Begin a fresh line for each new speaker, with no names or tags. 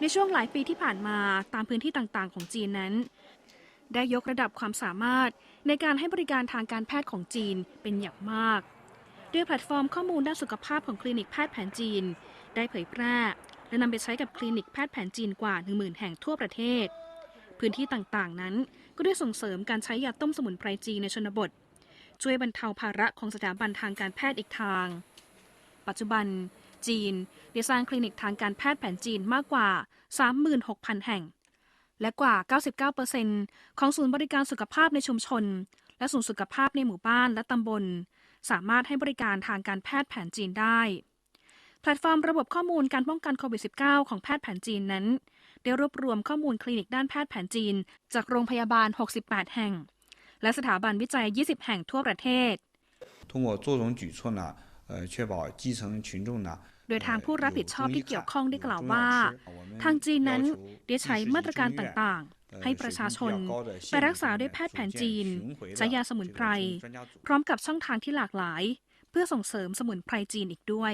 ในช่วงหลายปีที่ผ่านมาตามพื้นที่ต่างๆ ของจีนนั้น ได้ยกระดับความสามารถในการให้บริการทางการแพทย์ของจีนเป็นอย่างมาก ด้วยแพลตฟอร์มข้อมูลด้านสุขภาพของคลินิกแพทย์แผนจีน ได้เผยแพร่ และนำไปใช้กับคลินิกแพทย์แผนจีนกว่า 10,000 แห่งทั่วประเทศ พื้นที่ต่างๆ นั้นก็ได้ส่งเสริมการใช้ยาต้มสมุนไพรจีนในชนบท ช่วยบรรเทาภาระของสถาบันทางการแพทย์อีกทาง ปัจจุบัน จีนได้สร้างคลินิกทางการแพทย์แผนจีนมากกว่า 36,000 แห่ง และกว่า 99%ของศูนย์บริการสุขภาพในชุมชน และศูนย์สุขภาพในหมู่บ้านและตำบล สามารถให้บริการทางการแพทย์แผนจีนได้ แพลตฟอร์มระบบข้อมูลการป้องกันโควิด -19 ของแพทย์แผนจีนนั้น ได้รวบรวมข้อมูลคลินิกด้านแพทย์แผนจีน จากโรงพยาบาล 68 แห่ง และสถาบันวิจัย 20 แห่งทั่วประเทศ
通过多种举措呢，呃， 确保基层群众呢。
โดยทางผู้รับผิดชอบที่เกี่ยวข้องได้กล่าวว่า ทางจีนนั้นได้ใช้มาตรการต่างๆ ให้ประชาชน ไปรักษาด้วยแพทย์แผนจีน ใช้ยาสมุนไพร พร้อมกับช่องทางที่หลากหลาย เพื่อส่งเสริมสมุนไพรจีนอีกด้วย